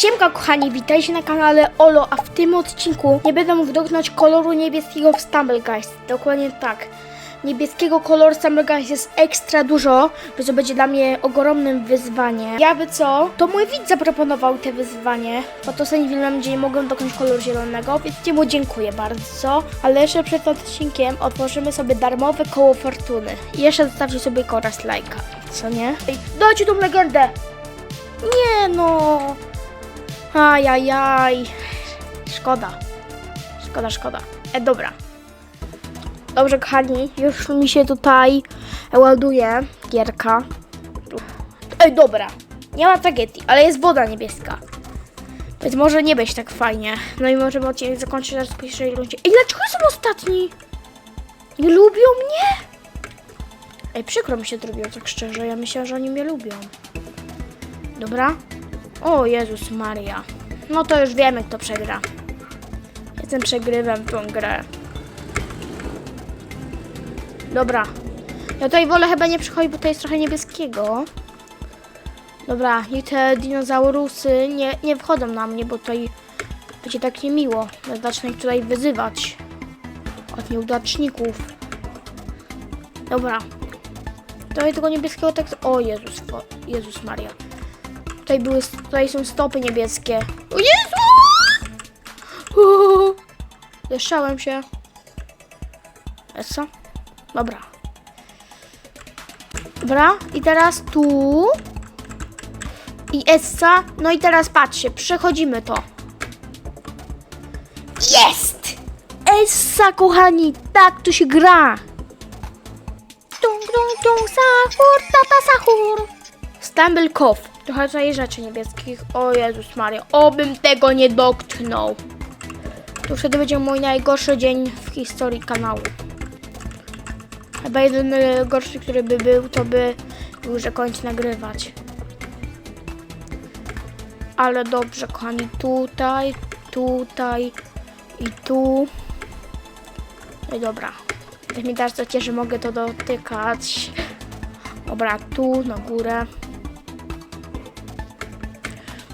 Siemka kochani, witajcie na kanale Olo, a w tym odcinku nie będę mógł dotknąć koloru niebieskiego w Stumblegeist. Dokładnie tak. Niebieskiego koloru Stumblegeist jest ekstra dużo, więc to będzie dla mnie ogromnym wyzwaniem. Ja by co, to mój widz zaproponował te wyzwanie, bo to sobie filmem, gdzie nie mogłem dotknąć koloru zielonego, więc mu dziękuję bardzo. Ale jeszcze przed odcinkiem otworzymy sobie darmowe koło fortuny. I jeszcze zostawcie sobie koraz lajka, co nie? Dajcie tą legendę! Nie no! Ajajaj. Szkoda. Szkoda, szkoda. E, dobra. Dobrze, kochani, już mi się tutaj ładuje gierka. Ej, dobra. Nie ma tragedii, ale jest woda niebieska. Więc może nie być tak fajnie. No i możemy odcinek zakończyć na pierwszej rundzie. Ej, dlaczego są ostatni? Nie lubią mnie? Ej, przykro mi się zrobiło, tak szczerze. Ja myślałam, że oni mnie lubią. Dobra. O Jezus Maria. No to już wiemy, kto przegra. Jestem przegrywem w tą grę. Dobra. Ja tutaj wolę chyba nie przychodzić, bo to jest trochę niebieskiego. Dobra, i te dinozaurusy nie, nie wchodzą na mnie, bo tutaj będzie tak niemiło. Ja zacznę ich tutaj wyzywać. Od nieudaczników. Dobra. Tutaj tego niebieskiego tak... O Jezus, fo- Jezus Maria. Tutaj były, tutaj są stopy niebieskie. O Jezu! Deszczałem się. Essa? Dobra. Dobra, i teraz tu. I Essa. No i teraz patrzcie, przechodzimy to. Jest! Essa, kochani, tak to się gra. Tung, tung, tung, sahur, tata sahur. Stumble Cove. Trochę rzeczy niebieskich. O Jezus Maria, obym tego nie dotknął. To wtedy będzie mój najgorszy dzień w historii kanału. Chyba jedyny gorszy, który by był, to by był, że nagrywać. Ale dobrze, kochani, tutaj, tutaj i tu. No i dobra. Jak mi teraz to cieszy, mogę to dotykać. Dobra, tu na górę.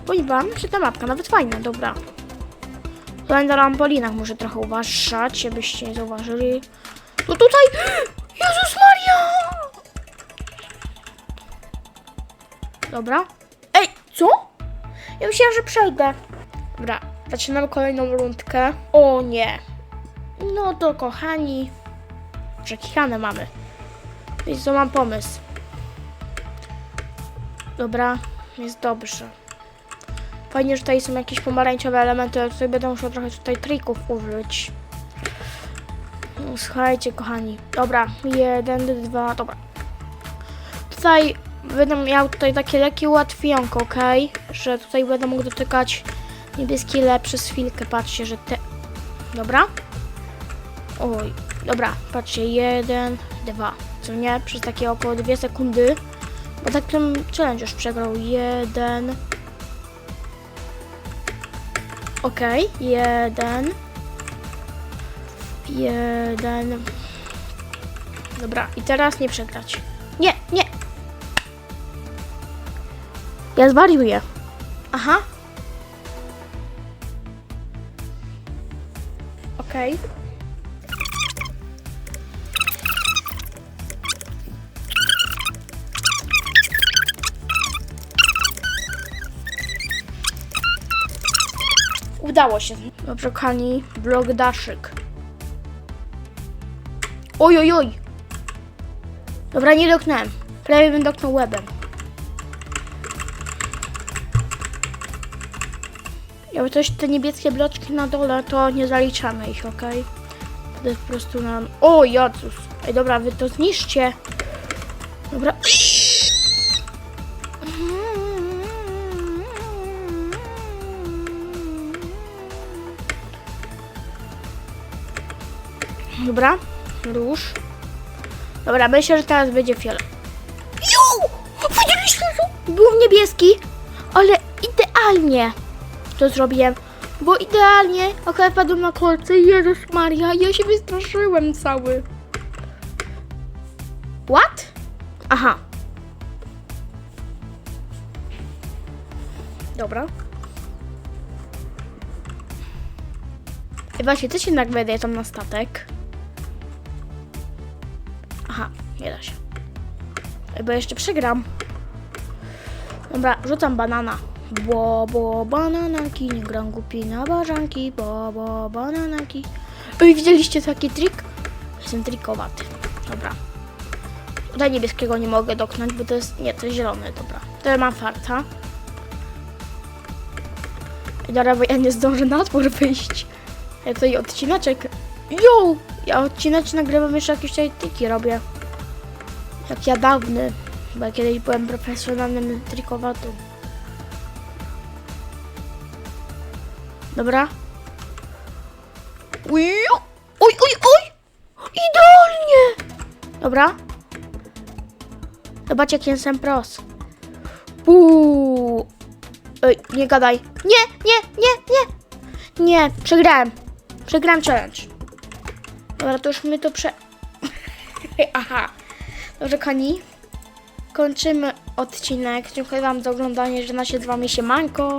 Powiem wam, że ta mapka nawet fajna, dobra. Tutaj na rampolinach muszę trochę uważać, żebyście nie zauważyli. No tutaj! Jezus Maria! Dobra. Ej, co? Ja myślałam, że przejdę. Dobra, zaczynamy kolejną rundkę. O nie. No to kochani, przekichane mamy. Więc to mam pomysł. Dobra, jest dobrze. Fajnie, że tutaj są jakieś pomarańczowe elementy, ale tutaj będę musiał trochę tutaj trików użyć. Słuchajcie, kochani. Dobra, jeden, dwa, dobra. Tutaj będę miał tutaj takie lekkie ułatwionko, ok? Że tutaj będę mógł dotykać niebieski le przez chwilkę. Patrzcie, że te... Dobra. Oj, dobra, patrzcie, jeden, dwa. Co nie? Przez takie około dwie sekundy. Bo tak ten challenge już przegrał. Jeden. Okej, jeden. Jeden. Dobra, i teraz nie przegrać. Nie, nie! Ja zwariuję. Aha. Okej. Udało się. Dobrze, kochani. Vlog Daszyk. Oj, oj, oj. Dobra, nie dotknąłem. Prawie bym dotknął łebem. Jakby coś te niebieskie bloczki na dole, to nie zaliczamy ich, ok? To jest po prostu nam... O, Jezus! Ej, dobra, wy to zniszcie. Dobra. Dobra, róż. Dobra, myślę, że teraz będzie fiolet. Ju! Widzieliście? Był niebieski, ale idealnie to zrobiłem. Bo idealnie akurat padłem na kolce. Jezus Maria, ja się wystraszyłem cały. What? Aha. Dobra. I właśnie, co się nagle tam na statek? Nie da się. Bo jeszcze przegram. Dobra, rzucam banana. Bo, bo, bananaki, nie gram głupi na bażanki, bo, bo, bananaki. Ej, widzieliście taki trik? Jestem trikowaty. Dobra. Tutaj niebieskiego nie mogę dotknąć, bo to jest, nie, to jest zielony, dobra. To ja mam farta. I Dobra, bo ja nie zdążę na dwór wyjść. Ja tutaj odcinaczek. Jo! Ja odcinacz nagrywam jeszcze jakieś tutaj triki robię. Jak ja dawny. Bo ja kiedyś byłem profesjonalnym trikowatą. Dobra. Uj, oj, oj, oj! Idealnie! Dobra. Zobacz jaki jestem pros. Uuu. Ej, nie gadaj. Nie, nie, nie, nie. Nie, przegrałem. Przegrałem challenge. Dobra, to już my to prze... Aha. Dobrze, koni. Kończymy odcinek. Dziękuję Wam za oglądanie. Żegna się z Wami siemanko.